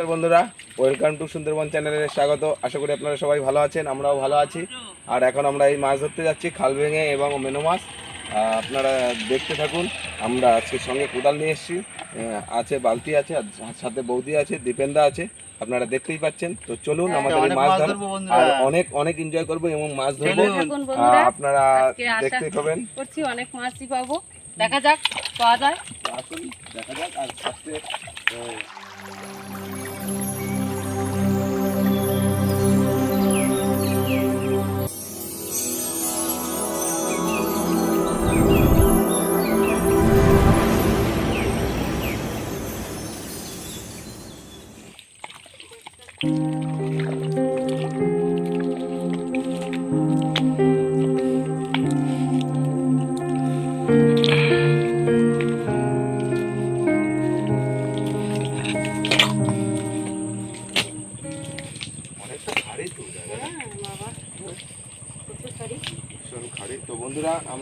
নমস্কার বন্ধুরা welcome to Sundarban চ্যানেলে স্বাগত। আশা করি আপনারা সবাই ভালো আছেন আমরাও ভালো আছি। আর এখন আমরা এই মাছ ধরতে যাচ্ছি খাল ভেঙে এবং মেনো মাছ। আপনারা দেখতে থাকুন আমরা আজকে সঙ্গে কোদাল নিয়ে এসেছি। আছে বালতি আছে আর সাথে বৌদি আছে দীপেন্দা আছে আপনারা দেখতেই পাচ্ছেন। তো চলুন আমাদের মাছ ধর ধরবো আর অনেক অনেক এনজয় করব এবং মাছ ধরবো। আপনারা দেখতে পাবেন। করছি অনেক মাছই পাবো। দেখা যাক পাওয়া যায়। আসুন দেখা যাক আর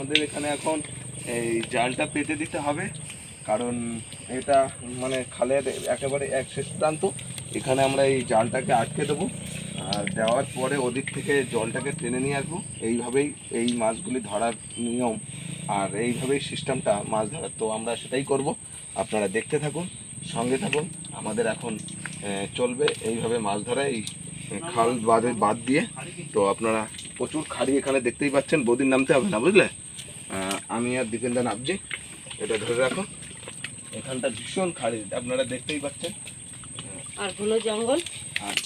আমাদের এখানে এখন এই জালটা পেতে দিতে হবে। কারণ এটা মানে খালের একেবারে এক শেষ প্রান্ত। এখানে আমরা এই জালটাকে আটকে দেবো। আর দেওয়ার পরে ওদিক থেকে জলটাকে টেনে নিয়ে আসব। এইভাবেই এই মাছগুলি ধরার নিয়ম আর এইভাবেই সিস্টেমটা মাছ ধরার। তো আমরা সেটাই করব। আপনারা দেখতে থাকুন, সঙ্গে থাকুন। আমাদের এখন চলবে এইভাবে মাছ ধরা, এই খাল বাঁধে বাদ দিয়ে। তো আপনারা প্রচুর খাড়ি এখানে দেখতেই পাচ্ছেন। বদিন নামতে হবে না, বুঝলে? আমি আর দীপেন্দা নামছি। এটা ধরে রাখো। এখানটা ভীষণ খাড়ি আপনারা দেখতেই পাচ্ছেন। আর ঘন জঙ্গল।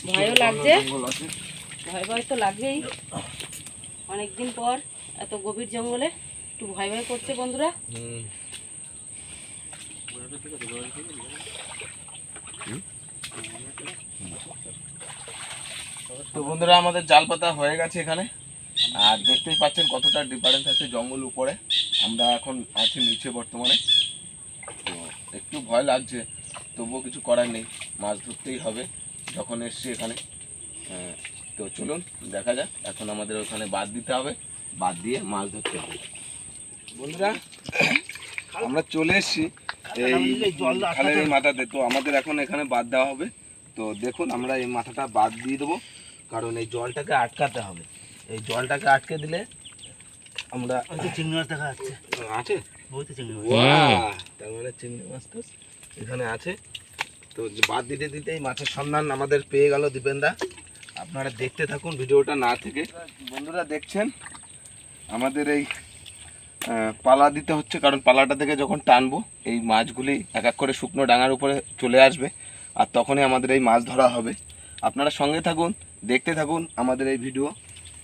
ভয়ও লাগছে। ভয় ভয় তো লাগবেই। অনেকদিন পর এত গভীর জঙ্গলে একটু ভয় ভয় করছে বন্ধুরা। হুম। তো বন্ধুরা আমাদের জাল পাতা হয়ে গেছে এখানে। আর দেখতেই পাচ্ছেন কতটা ডিফারেন্স আছে জঙ্গল উপরে। আমরা এখন আছি নিচে বর্তমানে। তো একটু ভয় লাগছে তবুও কিছু করার নেই। মাছ ধরতেই হবে যখন এসছি এখানে। আহ, তো চলুন দেখা যাক। এখন আমাদের ওখানে বাদ দিতে হবে। বাদ দিয়ে মাছ ধরতে হবে। বন্ধুরা আমরা চলে এসেছি এই খালের এই মাথাতে। তো আমাদের এখন এখানে বাদ দেওয়া হবে। তো দেখুন আমরা এই মাথাটা বাদ দিয়ে দেবো। কারণ এই জলটাকে আটকাতে হবে। এই জলটাকে আটকে দিলে আমরা ওই তো চিংড়ি মাছ দেখা যাচ্ছে। আছে? চিংড়ি মাছ। বাহ! তার মানে চিংড়ি মাছ টাছ এখানে আছে। তো বাদ দিতে দিতেই মাছের সন্ধান আমাদের পেয়ে গেল দীপেন্দা। আপনারা দেখতে থাকুন ভিডিওটা না থেকে। বন্ধুরা দেখছেন? আমাদের এই পালা দিতে হচ্ছে কারণ পালাটা থেকে যখন টানবো এই মাছগুলি এক এক করে শুকনো ডাঙার উপরে চলে আসবে আর তখনই আমাদের এই মাছ ধরা হবে। আপনারা সঙ্গে থাকুন দেখতে থাকুন আমাদের এই ভিডিও।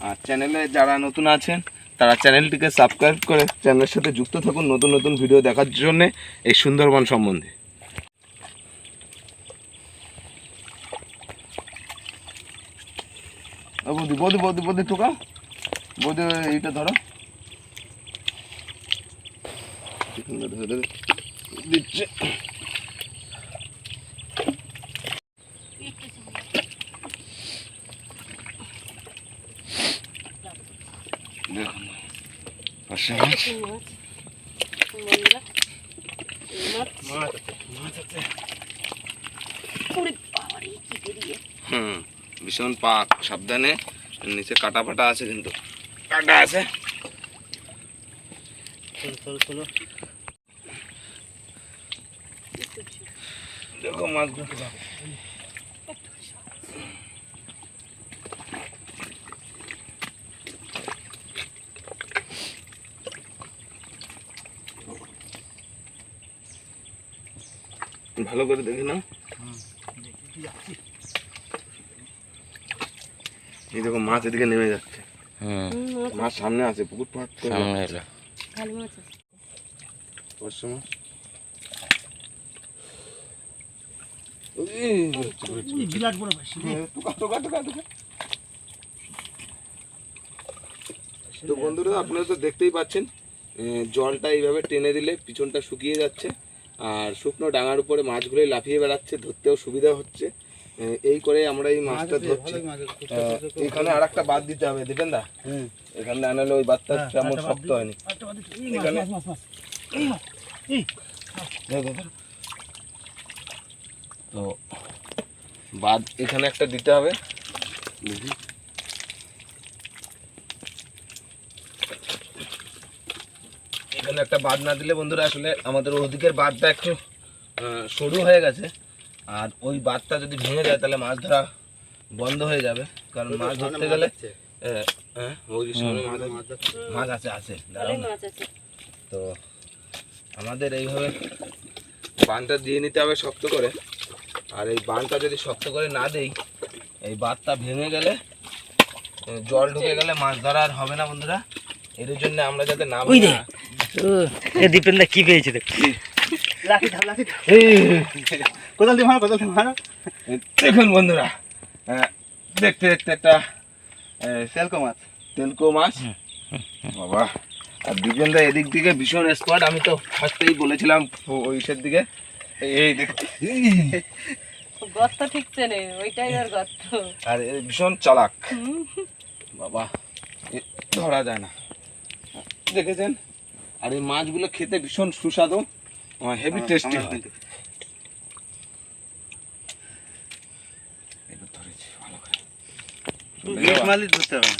আর চ্যানেলে যারা নতুন আছেন, তারা চ্যানেলটিকে সাবস্ক্রাইব করে চ্যানেলের সাথে যুক্ত থাকুন নতুন নতুন ভিডিও দেখার জন্য এই সুন্দরবন সম্বন্ধে। বৌদি বৌদি বৌদি বৌদি টুকা বৌদি, এইটা ধরে দিচ্ছে দেখুন পার্শে মাছ চিংড়ি মাছ বন্ধুরা এই মাছ মাছ আছে মাছ আছে ওরে বাবারে, কি বেরিয়ে। হুম ভীষণ পাক সাবধানে এর নিচে কাটা ফাটা আছে কিন্তু। কাটা আছে। চলো চলো চলো দেখো মাছগুলো। ভালো করে দেখে নাও। এই দেখো মাছ এদিকে নেমে যাচ্ছে। মাছ সামনে আছে পুকুর পাট মাছ বিরাট বড় টুকা, টুকা, টুকা। তো বন্ধুরা আপনারা তো দেখতেই পাচ্ছেন জলটা এইভাবে টেনে দিলে পিছনটা শুকিয়ে যাচ্ছে। আর শুকনো ডাঙার উপরে মাছগুলো লাফিয়ে বেড়াচ্ছে ধরতেও সুবিধা হচ্ছে। এই করে আমরা এই মাছটা ধরছি। এখানে আর একটা বাদ দিতে হবে দেখেন দা এখানে আনালে ওই বাদটা হ্যাঁ, তেমন শক্ত হয়নি। এখানে- তো। তো বাদ এখানে একটা দিতে হবে। এখানে একটা বাদ না দিলে বন্ধুরা আসলে আমাদের ওদিকের বাদটা একটু আহ, সরু হয়ে গেছে। আর ওই বাদটা যদি ভেঙে যায় তাহলে মাছ ধরা বন্ধ হয়ে যাবে। কারণ মাছ ধরতে গেলে হ্যাঁ, মাছ আছে। আছে আছে। তো আমাদের এইভাবে বানটা দিয়ে নিতে হবে শক্ত করে। আর এই বানটা যদি শক্ত করে না দেই এই বাঁধটা ভেঙে গেলে জল ঢুকে গেলে মাছ ধরা আর হবে না বন্ধুরা। এর জন্য আমরা যাতে না দীপেন্দা কি পেয়েছে দেখ। কোদাল দিয়ে মারো কোদাল দিয়ে মারো। দেখুন বন্ধুরা দেখতে দেখতে একটা সেলকো মাছ। তেলকো মাছ? বাবা আর দীপেনদা এদিক দিকে ভীষণ স্পট আমি তো ফার্স্টেই বলেছিলাম ওইসের দিকে। এই- এই। দেখ গর্ত ঠিক চেনে ওইটাই ওর গর্ত। আর ভীষণ চালাক। বাবা ধরা যায় না। দেখেছেন? আর এই মাছগুলো খেতে ভীষণ সুস্বাদু হেভি টেস্টি হয় এবার ধরেছি ভালো করে। গিট মারলে ধরতে হবে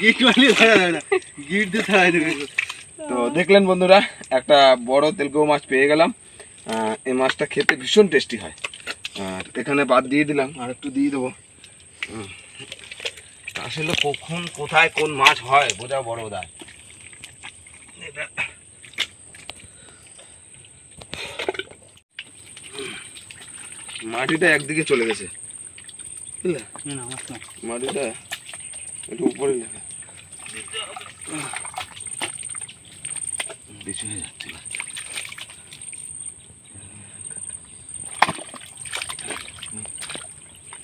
গিট মারলে ধরা যাবে না। গিট দিতে হয় তো দেখলেন বন্ধুরা একটা বড় তেলকো মাছ পেয়ে গেলাম। আহ, এই মাছটা খেতে ভীষণ টেস্টি হয়। আর এখানে বাদ দিয়ে দিলাম আর একটু দিয়ে দেবো। হুম। আসলে কখন কোথায় কোন মাছ হয় বোঝা বড় দায় এটা মাটিটা একদিকে চলে গেছে। মাটিটা একটু উপরে লেখা। হয়ে যাচ্ছে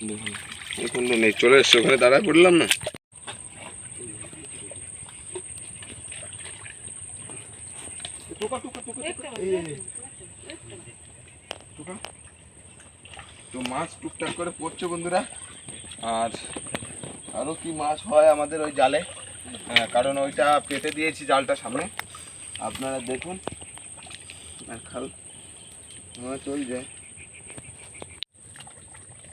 দেখুন, এখন নেই চলে এসছে ওখানে দাঁড়ায় পড়লাম না। তো মাছ টুকটাক করে পড়ছে বন্ধুরা আর আরও কি মাছ হয় আমাদের ওই জালে? হ্যাঁ, কারণ ওইটা পেতে দিয়েছি জালটা সামনে। আপনারা দেখুন খাল চলছে এখানটা মাছ নেমে এসছে কিন্তু নিচের দিকে এই যে, এই যে, এই যে, পাশে মাছ, পাশে মাছ, পাশে মাছ। পাশে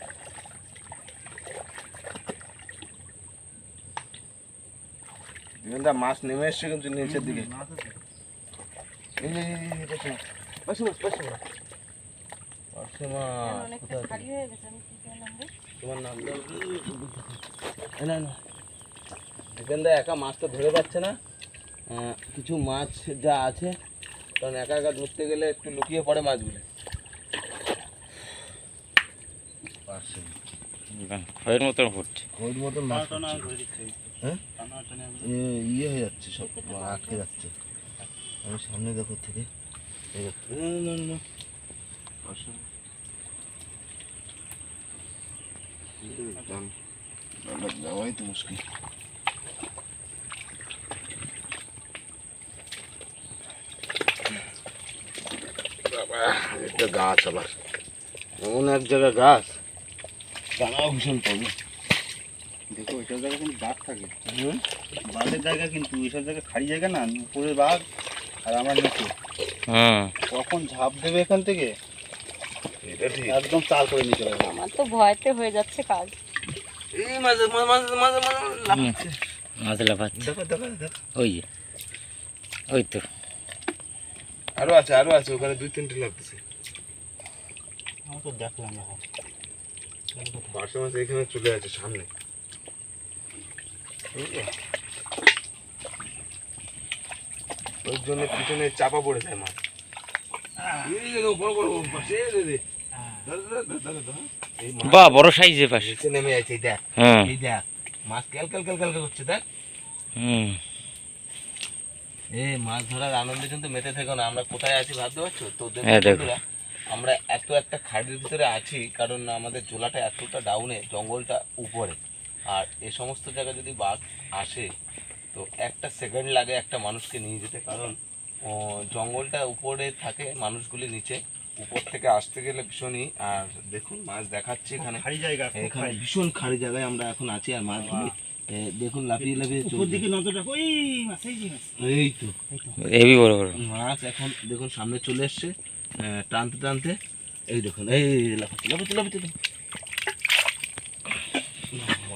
মাছ, অনেকটা কোথায়? ভারী হয়ে গেছে আমি কি করলাম রে মাছ নাম দাও। এই না না। এখানটা একা মাছটা ধরে পাচ্ছে না। কিছু মাছ যা আছে কারণ একা একা ধরতে গেলে একটু লুকিয়ে পড়ে মাছগুলো। খয়ের মতন হচ্ছে। ওর মতন মাছ হ্যাঁ? ইয়ে হয়ে যাচ্ছে সব আটকে যাচ্ছে। আমি সামনে দেখো থেকে দেওয়াই তো মুশকিল। একটা গাছ আবার। এমন এক জায়গায় গাছ। টানাও ভীষণ পাবো। দেখো ওইসব জায়গায় কিন্তু বাঘ থাকে। হুম? বাঘের জায়গা কিন্তু ওইসব জায়গায় খালি জায়গা না উপরে বাঘ আর আমার নিচে। হুম কখন ঝাঁপ দেবে এখান থেকে? একদম চাল করে নিয়ে চলে যাবে। আমার তো ভয়তে হয়ে যাচ্ছে কাজ। এই মাঝে মাঝে মাঝে মাঝে মাঝে লাফাচ্ছে। মাছ লাফাচ্ছে। দেখো দেখো দেখো। ওই ওই তো। আরও আছে আরও আছে ওখানে দুই তিনটে লাগতেছে। আমি তো দেখলাম না। পার্শ্ব মাছ এখানে চলে আছে সামনে। ওই জন্য পিছনে চাপা পড়ে যায় মাছ বা বড় সাইজের পাশে। নেমে আছে দেখ। হ্যাঁ। এই দেখ। মাছ ক্যাল ক্যাল ক্যাল ক্যাল করছে দেখ। হুম। এই মাছ ধরার আনন্দে কিন্তু মেতে থেকো না। আমরা কোথায় আছি ভাবতে পারছ? তো হ্যাঁ, আমরা এত একটা খাড়ির ভিতরে আছি কারণ আমাদের জোলাটা এতটা ডাউনে জঙ্গলটা উপরে। আর এই সমস্ত জায়গায় যদি বাঘ আসে তো একটা সেকেন্ড লাগে একটা মানুষকে নিয়ে যেতে। কারণ জঙ্গলটা উপরে থাকে মানুষগুলি নিচে। উপর থেকে আসতে গেলে ভীষণই আর দেখুন মাছ দেখাচ্ছি এখানে। খালি জায়গা এখানে ভীষণ খাড়ি জায়গায় আমরা এখন আছি আর মাছগুলি এ, দেখুন লাফিয়ে লাফিয়ে দিকে নজর রাখো এই মাছ এই মাছ। এই তো। হেভি বড় বড়। মাছ এখন দেখুন সামনে চলে এসছে আহ, টানতে টানতে। এই দেখুন এই লাফাচ্ছে লাফাচ্ছে লাফাচ্ছে।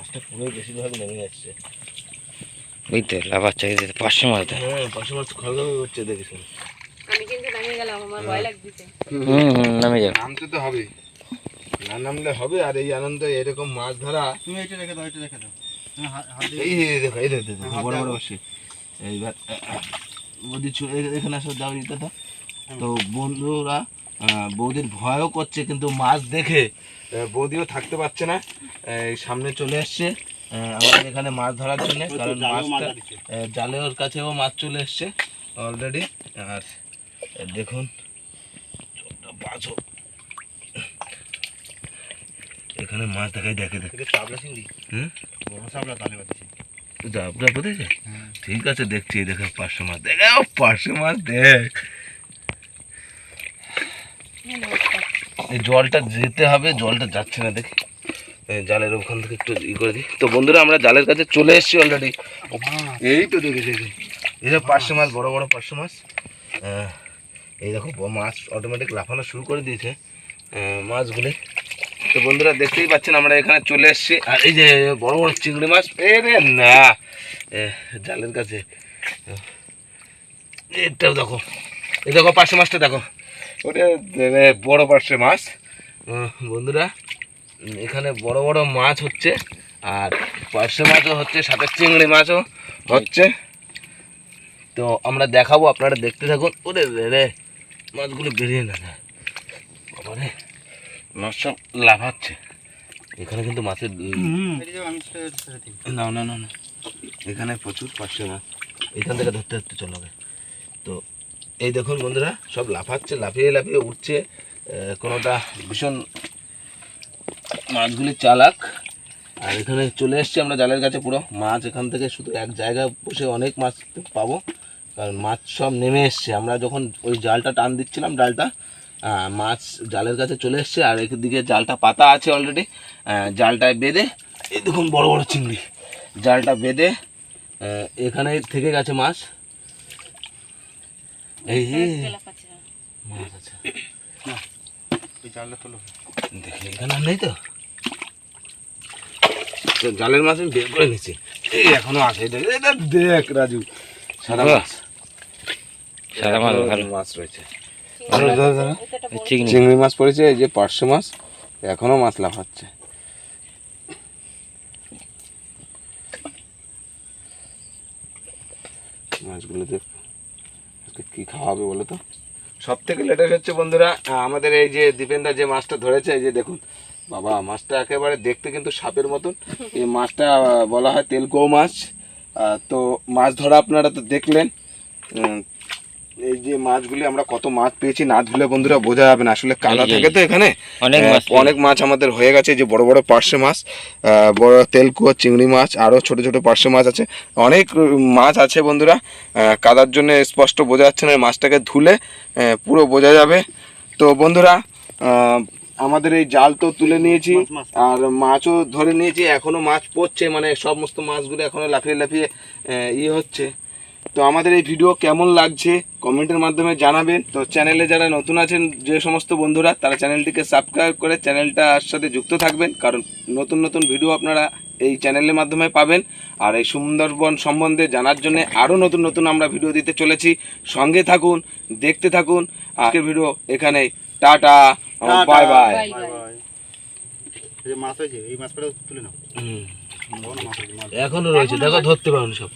মাছটা পুরো বেশিরভাগ নেমে যাচ্ছে। ওই তো পাঁচশো মাছ হ্যাঁ পাশে মাছ খড়গা হচ্ছে দেখেছি আমি কিন্তু নামিয়ে গেলাম আমার ভয় লাগতেছে। হুম হুম নামে যাও। নামতে তো হবে। না নামলে হবে আর এই আনন্দ এরকম মাছ ধরা। তুমি এটা রেখে দাও এটা রেখে দাও। তুমি হাত- হাত দিয়ে- এই দেখো এই দেখো বড় বড় দাও। বসে। এইবার বৌদি এখানে আসো দাও ইটাটা তো বন্ধুরা বৌদির ভয়ও করছে কিন্তু মাছ দেখে বৌদিও থাকতে পারছে না। সামনে চলে এসছে আমাদের এখানে মাছ ধরার জন্য কারণ মাছটা জালের কাছেও মাছ চলে এসছে অলরেডি আর দেখুন এখানে মাছ দেখাই দেখে দেখে। এটা চিংড়ি। হুম? বড় চাপলা তালে বাঁধছে। যা ঠিক আছে দেখছি দেখো পাঁচশো মাছ। দেখ পাঁচশো মাছ দেখ। এই জলটা যেতে হবে, জলটা যাচ্ছে না দেখি। জালের ওখান থেকে একটু ই করে দিই। তো বন্ধুরা, আমরা জালের কাছে চলে এসেছি অলরেডি এই তো দেখে, দেখি। যে পাঁচশো মাছ, বড় বড় পাঁচশো মাছ। এই দেখো, মাছ অটোমেটিক লাফানো শুরু করে দিয়েছে মাছগুলি। তো বন্ধুরা, দেখতেই পাচ্ছেন, আমরা এখানে চলে এসেছি। আর এই যে বড় বড় চিংড়ি মাছ এ রে না জালের কাছে। এটাও দেখো। এই দেখো পার্শে মাছটা দেখো। ওটা বড় পার্শে মাছ। বন্ধুরা এখানে বড় বড় মাছ হচ্ছে আর পার্শে মাছও হচ্ছে সাথে চিংড়ি মাছও হচ্ছে। তো আমরা দেখাবো আপনারা দেখতে থাকুন। ওরে রে রে মাছগুলো বেরিয়ে না যায়। বাবা মাছ সব লাফাচ্ছে। এখানে কিন্তু মাছের। না না না এখানে প্রচুর পার্শ্বে মাছ। এখান থেকে ধরতে ধরতে চলে হবে তো এই দেখুন বন্ধুরা, সব লাফাচ্ছে, লাফিয়ে লাফিয়ে উঠছে কোনোটা ভীষণ মাছগুলি চালাক। আর এখানে চলে এসছি আমরা জালের কাছে পুরো। মাছ এখান থেকে শুধু এক জায়গায় বসে অনেক মাছ পাবো, কারণ মাছ সব নেমে এসছে। আমরা যখন ওই জালটা টান দিচ্ছিলাম ডালটা মাছ জালের কাছে চলে এসছে, আর একদিকে জালটা পাতা আছে অলরেডি জালটায় বেঁধে, এই দেখুন বড় বড় চিংড়ি। জালটা বেঁধে এখানে থেকে গেছে মাছ। এই এই, মাছ আছে। জালটা তোলো। দেখি এখানে আর নেই তো। তো জালের মাছ আমি বের করে নিচ্ছি। এই এখনও আছে এটা দেখ রাজু। সাদা মাছ। সাদা মাছ ভালো। মাছ রয়েছে। চিংড়ি মাছ পড়েছে এই যে পার্শ্ব মাছ এখনও মাছ লাফাচ্ছে মাছগুলো দেখ খাওয়াবে বলো তো? সব থেকে লেটেস্ট হচ্ছে বন্ধুরা আমাদের এই যে দীপেন্দা যে মাছটা ধরেছে, এই যে দেখুন, বাবা, মাছটা একেবারে দেখতে কিন্তু সাপের মতন। এই মাছটা বলা হয় তেলকো মাছ। তো মাছ ধরা আপনারা তো দেখলেন। এই যে মাছগুলি আমরা কত মাছ পেয়েছি না ধুলে বন্ধুরা বোঝা যাবে না। আসলে যে- থাকে তো এখানে? অনেক মাছ অনেক মাছ আমাদের হয়ে গেছে যে বড় বড় পার্শে মাছ আহ, বড় তেলকুয়া চিংড়ি মাছ আরও ছোট ছোট পার্শে মাছ আছে। অনেক মাছ আছে বন্ধুরা আহ, কাদার জন্য স্পষ্ট বোঝা যাচ্ছে না মাছটাকে ধুলে আহ, পুরো বোঝা যাবে। তো বন্ধুরা আহ, আমাদের এই জাল তো তুলে নিয়েছি। আর মাছও ধরে নিয়েছি এখনও মাছ পড়ছে মানে সমস্ত মাছগুলো এখনও লাফিয়ে লাফিয়ে আহ, ইয়ে হচ্ছে। তো আমাদের এই ভিডিও কেমন লাগছে কমেন্টের মাধ্যমে জানাবেন। তো চ্যানেলে যারা নতুন আছেন যে সমস্ত বন্ধুরা তারা চ্যানেলটিকে সাবস্ক্রাইব করে চ্যানেলটার সাথে যুক্ত থাকবেন কারণ নতুন নতুন ভিডিও আপনারা এই চ্যানেলের মাধ্যমে পাবেন। আর এই সুন্দরবন সম্বন্ধে জানার জন্য আরও নতুন নতুন আমরা ভিডিও দিতে চলেছি। সঙ্গে থাকুন দেখতে থাকুন। আজকের ভিডিও এখানে টাটা। Bye bye. মাছ হয়েছে এই মাছ তুলে নাও। এখনও রয়েছে দেখো ধরতে পারুন সব।